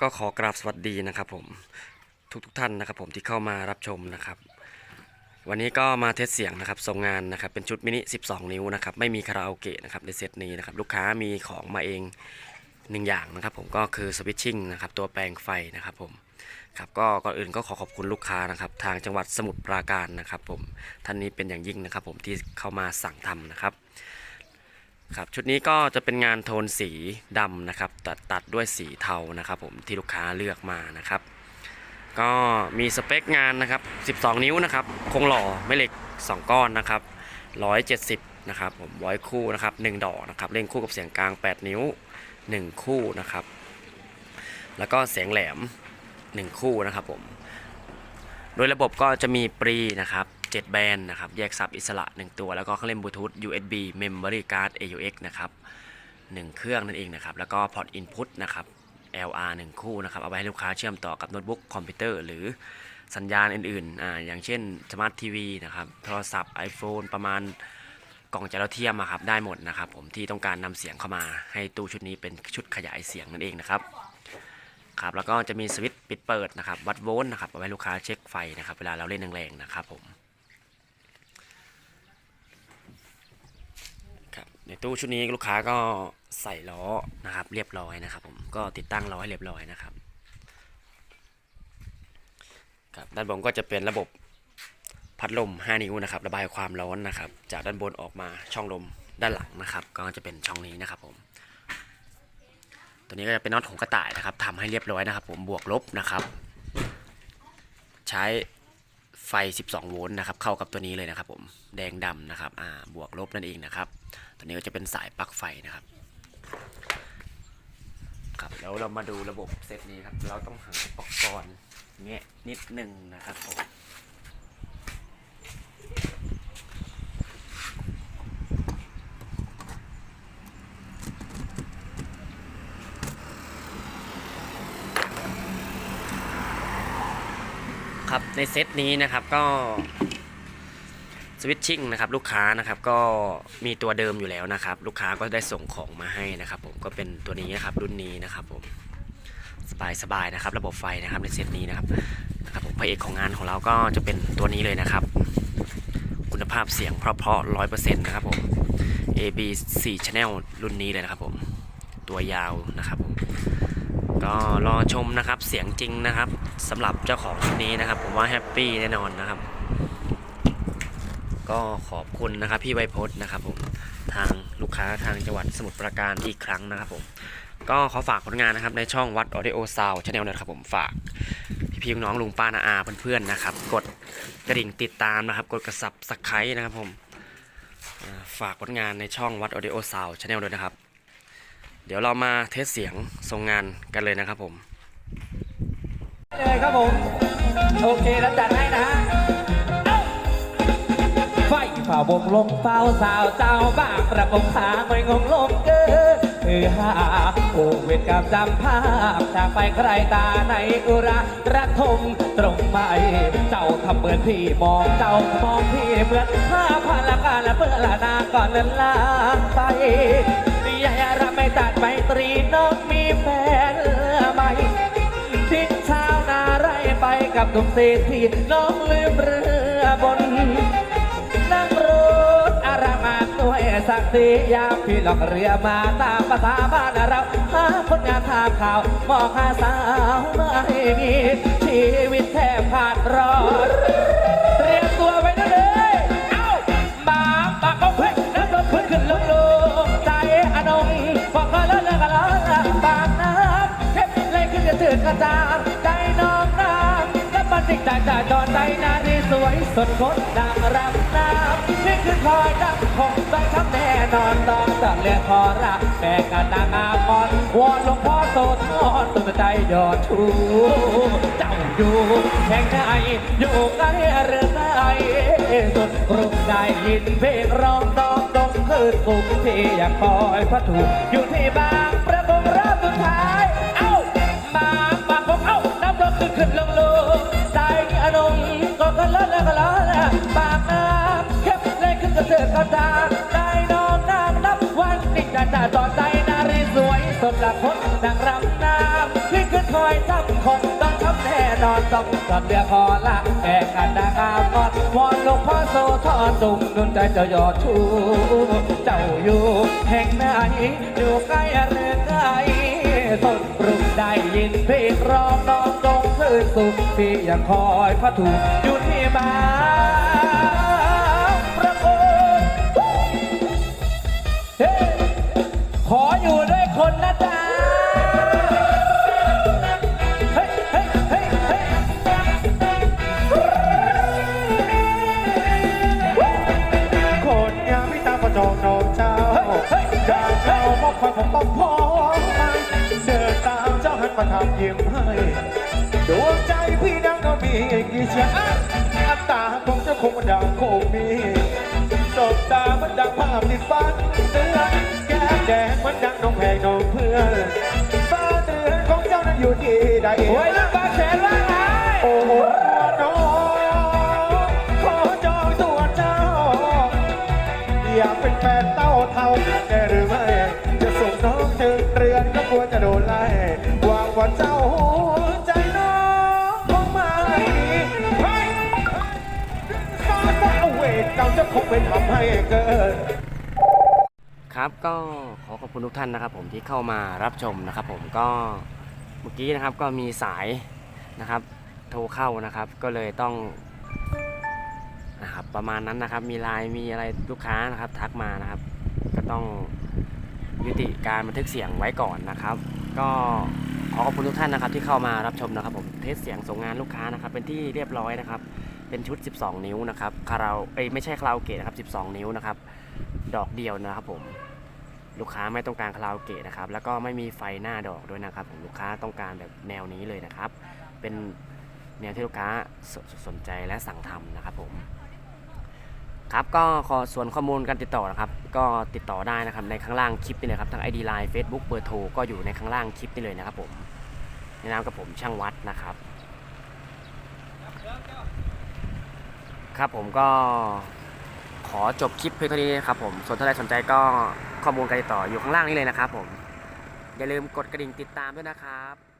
ก็ขอกราบสวัสดีนะครับผมทุกทุกท่านนะครับผมที่เข้ามารับชมนะครับ วันนี้ก็มาเทสเสียงนะครับส่งงานนะครับเป็นชุดมินิ 12 นิ้วนะครับไม่มีคาราโอเกะนะครับในเซตนี้นะครับลูกค้ามีของมาเองหนึ่งอย่างนะครับผมก็คือสวิตชิ่งนะครับตัวแปลงไฟนะครับผมครับก็ก่อนอื่นก็ขอขอบคุณลูกค้านะครับทางจังหวัดสมุทรปราการนะครับผมท่านนี้เป็นอย่างยิ่งนะครับผมที่เข้ามาสั่งทำนะครับ ครับชุดนี้ก็จะเป็นงานโทนสีดำนะครับตัดตัดด้วยสีเทานะครับผมที่ลูกค้าเลือกมานะครับ ก็มีสเปคงานนะครับ 12 นิ้วนะครับโครงหล่อไม่เหล็ก 2 ก้อนนะครับ 170 นะครับผมไว้คู่นะครับ 1 ดอกนะครับเล่นคู่กับเสียงกลาง 8 นิ้ว 1 คู่นะครับ แล้วก็เสียงแหลม 1 คู่นะครับผม โดยระบบก็จะมีปรีนะครับ 7 แบนด์นะครับ แยกซับอิสระ 1 ตัว แล้วก็เครื่องเล่นบลูทูธ USB Memory Card AUX นะครับ 1 เครื่องนั่นเองนะครับ แล้วก็พอร์ต Input นะครับ LR 1 คู่นะครับ เอาไว้ให้ลูกค้าเชื่อมต่อกับโน้ตบุ๊กคอมพิวเตอร์ หรือสัญญาณอื่นๆ อ่า อย่างเช่นสมาร์ททีวีนะครับ โทรศัพท์ iPhone ประมาณกล่องจรดาวเทียมอะครับ ได้หมดนะครับผมที่ต้องการนำเสียงเข้ามา ให้ตู้ชุดนี้เป็นชุดขยายเสียงนั่นเองนะครับครับแล้วก็จะมีสวิตช์ปิดเปิดนะครับวัดโวลต์นะครับเอาไว้ลูกค้าเช็คไฟนะครับ เวลาเราเล่นแรงๆนะครับผมครับใน ตู้ชุดนี้ลูกค้าก็ใส่ล้อนะครับ เรียบร้อยนะครับ ผมก็ติดตั้งล้อให้เรียบร้อยนะครับครับด้านบนก็จะเป็นระบบพัดลม 5 นิ้วนะครับ ระบายความร้อนนะครับ จากด้านบนออกมาช่องลมด้านหลังนะครับ ก็จะเป็นช่องนี้นะครับ ผมตัวนี้ก็จะเป็นน็อตของกระต่ายนะครับทำให้เรียบร้อยนะครับ ผมบวกลบนะครับ ใช้ ไฟ 12 โวลต์นะครับ เข้ากับตัวนี้เลยนะครับ ผม แดงดำนะครับ อ่า บวกลบนั่นเองนะครับ ตัวนี้ก็จะเป็นสายปลั๊กไฟนะครับ ครับ แล้วเรามาดูระบบเซตนี้ครับ เราต้องหาอุปกรณ์เงี้ยนิดหนึ่งนะครับผม ในเซตนี้นะครับก็สวิตชิ่งนะครับลูกค้านะครับก็มีตัวเดิมอยู่แล้วนะครับ ลูกค้าก็ได้ส่งของมาให้นะครับผมก็เป็นตัวนี้นะครับรุ่นนี้นะครับผมสบายสบายนะครับ ระบบไฟนะครับในเซตนี้นะครับนะครับผมพระเอกของงานของเราก็จะเป็นตัวนี้เลยนะครับ คุณภาพเสียงเพราะๆร้อยเปอร์เซ็นต์นะครับผม AB 4 Channel รุ่นนี้เลยนะครับผมตัวยาวนะครับผมก็รอชมนะครับเสียงจริงนะครับ สำหรับเจ้าของชุดนี้นะครับ ผมว่าแฮปปี้แน่นอนนะครับ ก็ขอบคุณนะครับพี่ไวโพสนะครับผมทางลูกค้าทางจังหวัดสมุทรปราการอีกครั้งนะครับผมก็ขอฝากผลงานนะครับในช่องวัด Audio Sound Channel นะครับผมฝากพี่ๆน้องลุงป้านาอาเพื่อนๆนะครับ กดกระดิ่งติดตามนะครับ กดกระสับสักไครต์นะครับผมฝากผลงานในช่องวัด Audio Sound Channel ด้วยนะครับ เดี๋ยวเรามาเทสเสียงทรงงานกันเลยนะครับผม เลยครับผม โอเคแล้วจัดให้นะฮะไฟฝ่าวงลงเฝ้าสาวเจ้าบ้างประกงสาไม่งงลงเกินเออฮาโอเวทกับจำภาพจากไปใครตาในอุระระทมตรงไปเจ้าทำเหมือนพี่มองเจ้ามองพี่เหมือนผ้าพันละกันละเพื่อละนาก่อนนั้นลาไปย่ารับไม่ตัดไมตรีน้องมีแฟน กับหนุ่มเศรษฐีน้องลืมเรือบน นั่งรถอารามาตัวเอสักสียามพี่ลองเรือมาตามภาษาบ้านเราหาคนงานทำข่าวมองหาสาวไม่มีชีวิตแทบขาดรอนเตรียมตัวไว้นะเลยเอ้ามาปากเขาเพ่งน้ำรถขึ้นขึ้นลงลงใจอนงบอกก็แล้วเลิกกันแล้วปากน้ำเข้มเลยขึ้นจะตื่นกระจาง ติดใจจ่าจอนใจนาดีสวยสดงดนางรำน้ำนี่คือคอยดังคงต้องช้ำแน่นอนต้องต้องเรียกขอรักแม่กันนางามอ่อนวอนหลวงพ่อโสธรตัวใจยอดชูเจ้าอยู่แห่งไหนอยู่ไกลหรือไกลสุดกรุงได้ยินเพลงร้องน้องต้องคืนกรุงที่อยากคอยพระถูกอยู่ที่บางประ เลยขึ้นกระเสือกระจางใจน้องนางนับวันนี่จะจะจอใจนารีสวยสดละคนนางรำน้ำขึ้นขึ้นคอยทำคงต้องทำแน่นอนต้องกับเรือคอละแอกกันดากามอนวอนหลวงพ่อโสธรตุงนุนใจเจ้ายอดชู เจ้าอยู่แห่งไหนอยู่ใกล้หรือไกลสนปรุงได้ยินเพลงร้องน้องจงคืนสุขพี่ยังคอยพระถูกอยู่ที่บ้าง คนนะจ๊ะเฮ้เฮ้เฮ้เฮ้คนยามพิตาประจองนมเจ้าดาวเจ้ามอบความผมต้องพอไปเดินตามเจ้าหันมาทำยิ้มให้ดวงใจพี่ดังก็มีกี่เชียอัตตาของเจ้าคงดังคงมีสบตามันดังภาพที่ฝัน ที่ใดโอ้ยลูกบาแขนว่าไงโอ้โหน้องขอจองตัวเจ้า อยากเป็นแฟนเต้าเท่าได้หรือไม่ จะส่งน้องถึงเรือนก็กลัวจะโดนไล่หวังว่าเจ้าหัวใจน้องคงไม่ดีเฮ้ยฟ้าฟ้าเวทเก่าจะคงเป็นทำให้เกิด ครับก็ขอขอบคุณทุกท่านนะครับผมที่เข้ามารับชมนะครับผมก็ มื่อกี้นะครับก็มีสายนะครับ โทรเข้านะครับ ก็เลยต้องนะครับประมาณนั้นนะครับ มีไลน์มีอะไรลูกค้านะครับ ทักมานะครับ ก็ต้องยุติการบันทึกเสียงไว้ก่อนนะครับ ก็ขอขอบคุณทุกท่านนะครับ ที่เข้ามารับชมนะครับ ผมเทสเสียงส่งงานลูกค้านะครับ เป็นที่เรียบร้อยนะครับ เป็นชุด 12 นิ้วนะครับคาราเอ้ไม่ใช่คาราโอเกะนะครับ 12 นิ้วนะครับ ดอกเดียวนะครับผม ลูกค้าไม่ต้องการคาราโอเกะนะครับ แล้วก็ไม่มีไฟหน้าดอกด้วยนะครับผมลูกค้าต้องการแบบแนวนี้เลยนะครับ เป็นแนวที่ลูกค้าสสนใจและสั่งทำนะครับผมครับก็ขอส่วนข้อมูลการติดต่อนะครับ ก็ติดต่อได้นะครับในข้างล่างคลิปนี่เลยครับทั้ง ID Line Facebook เบอร์โทรก็อยู่ในข้างล่างคลิปนี่เลยนะครับผมในนามกับผมช่างวัดนะครับ ครับผมก็ ขอจบคลิปเพียงเท่านี้นะครับผมส่วนถ้าใครสนใจก็ข้อมูลการติดต่ออยู่ข้างล่างนี้เลยนะครับผม อย่าลืมกดกระดิ่งติดตามด้วยนะครับ